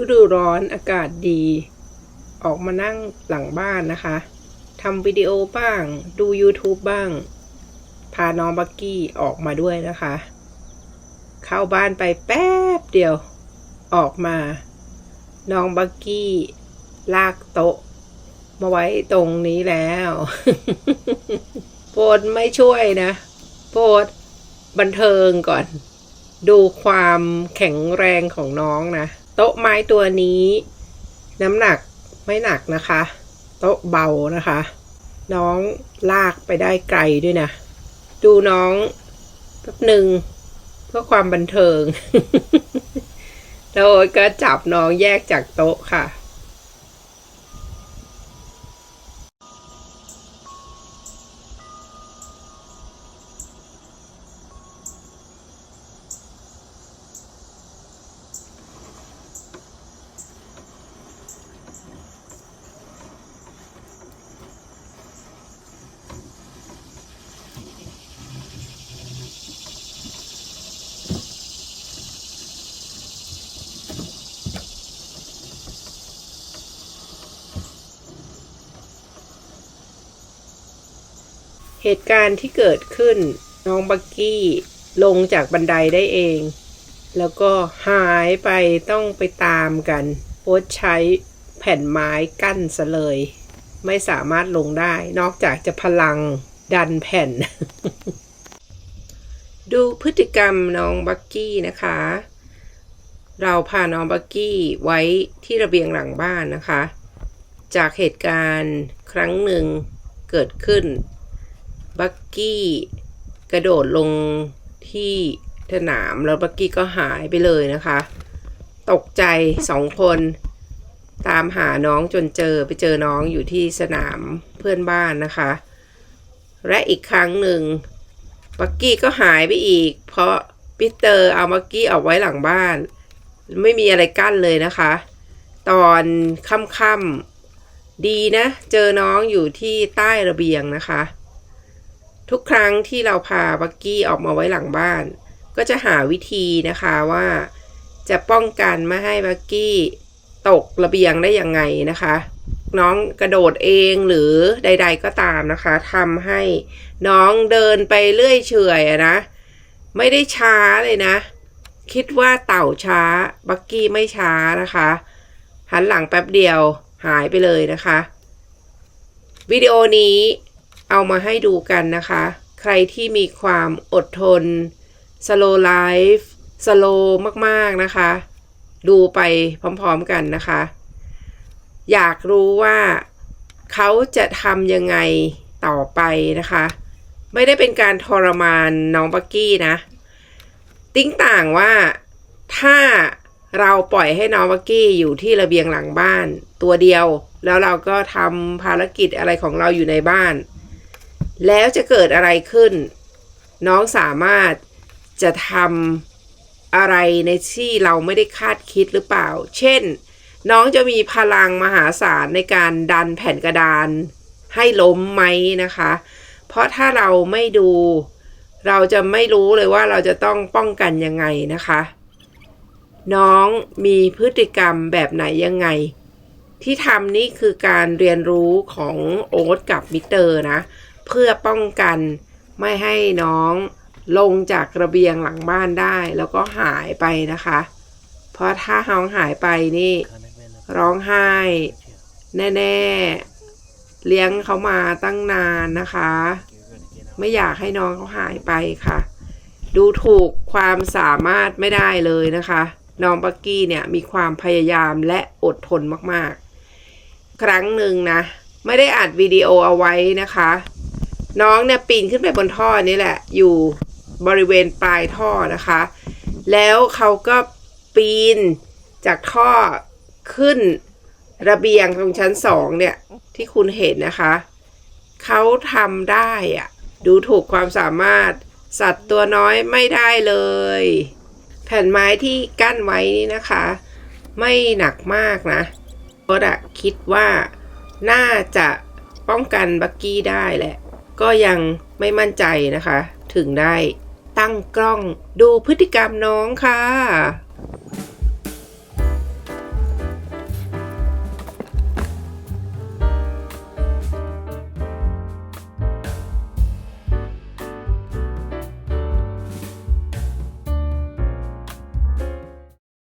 ฤดูร้อนอากาศดี ออกมานั่งหลังบ้านนะคะทำวิดีโอบ้าง ดู YouTube บ้าง พาน้องบักกี้ออกมาด้วยนะคะ เข้าบ้านไปแป๊บเดียว ออกมา น้องบักกี้ ลากโต๊ะ มาไว้ตรงนี้แล้วโปรดไม่ช่วยนะโปรดบันเทิงก่อน ดูความแข็งแรงของน้องนะ ต๊ะไม้ตัวนี้ น้ำหนักไม่หนักนะคะ โต๊ะเบานะคะ น้องลากไปได้ไกลด้วยนะ ดูน้องแป๊บหนึ่งเพื่อความบันเทิง แล้วก็จับน้องแยกจากโต๊ะค่ะ เหตุการณ์ที่เกิดขึ้นน้องบักกี้ลงจากบันไดได้เอง แล้วก็หายไปต้องไปตามกันโอ๊ตใช้แผ่นไม้กั้นซะเลย ไม่สามารถลงได้ นอกจากจะพลังดันแผ่น ดูพฤติกรรมน้องบักกี้นะคะ เราพาน้องบักกี้ไว้ที่ระเบียงหลังบ้านนะคะ จากเหตุการณ์ครั้งหนึ่งเกิดขึ้น บักกี้กระโดดลงที่สนามแล้วบักกี้ก็หายไปเลยนะคะ ตกใจสองคน ตามหาน้องจนเจอไปเจอน้องอยู่ที่สนามเพื่อนบ้านนะคะ และอีกครั้งหนึ่งบักกี้ก็หายไปอีก เพราะปีเตอร์เอาบักกี้ออกไว้หลังบ้าน ไม่มีอะไรกั้นเลยนะคะ ตอนค่ำๆดีนะ เจอน้องอยู่ที่ใต้ระเบียงนะคะ ทุกครั้งที่เราพาบักกี้ออกมาไว้หลังบ้าน ก็จะหาวิธีนะคะว่า จะป้องกันไม่ให้บักกี้ตกระเบียงได้ยังไงนะคะ น้องกระโดดเองหรือใด ๆก็ตามนะคะทำให้น้องเดินไปเรื่อยเฉยอะนะ ไม่ได้ช้าเลยนะ คิดว่าเต่าช้าบักกี้ไม่ช้านะคะ หันหลังแป๊บเดียวหายไปเลยนะคะ วิดีโอนี้ เอามาให้ดูกันนะคะ ใครที่มีความอดทน slow life slow มากๆนะคะ ดูไปพร้อมๆกันนะคะ อยากรู้ว่าเขาจะทำยังไงต่อไปนะคะ ไม่ได้เป็นการทรมานน้องบักกี้นะ ติ้งต่างว่าถ้าเราปล่อยให้น้องบักกี้อยู่ที่ระเบียงหลังบ้านตัวเดียว แล้วเราก็ทำภารกิจอะไรของเราอยู่ในบ้าน แล้วจะเกิดอะไรขึ้น น้องสามารถจะทำอะไรในที่เราไม่ได้คาดคิดหรือเปล่า เช่น น้องจะมีพลังมหาศาลในการดันแผ่นกระดาน ให้ล้มไหมนะคะ เพราะถ้าเราไม่ดู เราจะไม่รู้เลยว่าเราจะต้องป้องกันยังไงนะคะ น้องมีพฤติกรรมแบบไหนยังไงที่ทำนี่คือการเรียนรู้ของโอ๊ตกับมิเตอร์นะ เพื่อป้องกันไม่ให้น้องลงจากระเบียงหลังบ้านได้ แล้วก็หายไปนะคะ เพราะถ้าน้องหายไปนี่ ร้องไห้ แน่ๆ เลี้ยงเขามาตั้งนานนะคะ ไม่อยากให้น้องเขาหายไปค่ะ ดูถูกความสามารถไม่ได้เลยนะคะ น้องบักกี้เนี่ยมีความพยายามและอดทนมากๆ ครั้งหนึ่งนะ ไม่ได้อัดวิดีโอเอาไว้นะคะ น้องเนี่ยปีนขึ้นไปบนท่อนี่แหละ อยู่บริเวณปลายท่อนะคะ แล้วเขาก็ปีนจากท่อขึ้นระเบียงตรงชั้นสองเนี่ย ที่คุณเห็นนะคะ เขาทำได้อะดูถูกความสามารถสัตว์ตัวน้อยไม่ได้เลย แผ่นไม้ที่กั้นไว้นี่นะคะ ไม่หนักมากนะเพราะอะคิดว่าน่าจะป้องกันบักกี้ได้แหละ ก็ยังไม่มั่นใจนะคะ ถึงได้ตั้งกล้องดูพฤติกรรมน้องค่ะ